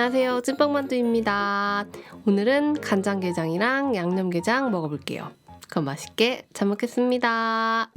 안녕하세요. 찐빵만두입니다. 오늘은 간장게장이랑 양념게장 먹어볼게요. 그럼 맛있게 잘 먹겠습니다.